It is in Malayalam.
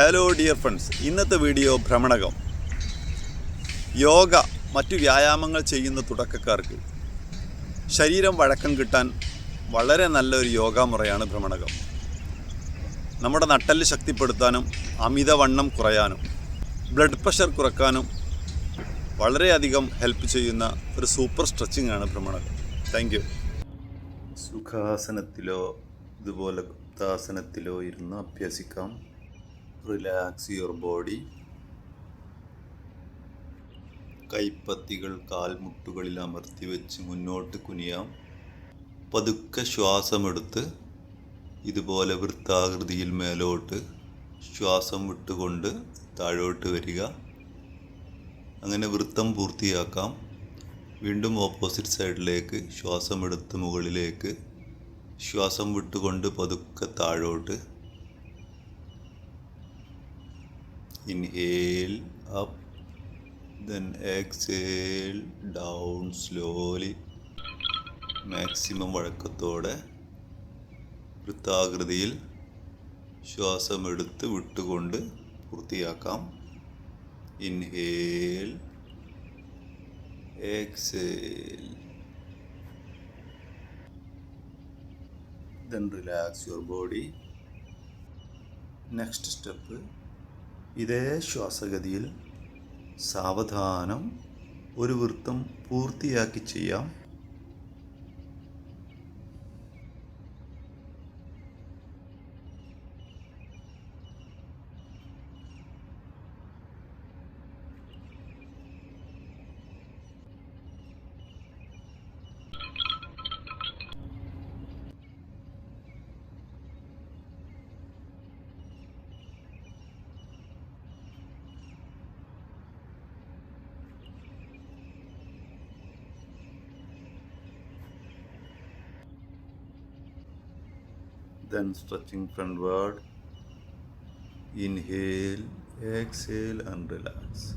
ഹലോ ഡിയർ ഫ്രണ്ട്സ് ഇന്നത്തെ വീഡിയോ ഭ്രമണകം. യോഗ മറ്റു വ്യായാമങ്ങൾ ചെയ്യുന്ന തുടക്കക്കാർക്ക് ശരീരം വഴക്കം കിട്ടാൻ വളരെ നല്ലൊരു യോഗ മുറയാണ് ഭ്രമണകം. നമ്മുടെ നട്ടൽ ശക്തിപ്പെടുത്താനും അമിതവണ്ണം കുറയാനും ബ്ലഡ് പ്രഷർ കുറക്കാനും വളരെയധികം ഹെൽപ്പ് ചെയ്യുന്ന ഒരു സൂപ്പർ സ്ട്രെച്ചിങ് ആണ് ഭ്രമണകം. താങ്ക് യു സുഖാസനത്തിലോ ഇതുപോലെ ഗുപ്താസനത്തിലോ ഇരുന്ന് അഭ്യസിക്കാം. Relax your body. കൈപ്പത്തികൾ കാൽമുട്ടുകളിൽ അമർത്തി വെച്ച് മുന്നോട്ട് കുനിയാം. പതുക്കെ ശ്വാസമെടുത്ത് ഇതുപോലെ വൃത്താകൃതിയിൽ മേലോട്ട് ശ്വാസം വിട്ടുകൊണ്ട് താഴോട്ട് വരിക. അങ്ങനെ വൃത്തം പൂർത്തിയാക്കാം. വീണ്ടും ഓപ്പോസിറ്റ് സൈഡിലേക്ക് ശ്വാസമെടുത്ത് മുകളിലേക്ക് ശ്വാസം വിട്ടുകൊണ്ട് പതുക്കെ താഴോട്ട് inhale up, then exhale down slowly. Maximum വഴക്കത്തോടെ വൃത്താകൃതിയിൽ ശ്വാസമെടുത്ത് വിട്ടുകൊണ്ട് പൂർത്തിയാക്കാം. Inhale exhale then relax your body next step ഇതേ ശ്വാസഗതിയിൽ സാവധാനം ഒരു വൃത്തം പൂർത്തിയാക്കി ചെയ്യാം. then stretching frontward. Inhale, exhale, and relax.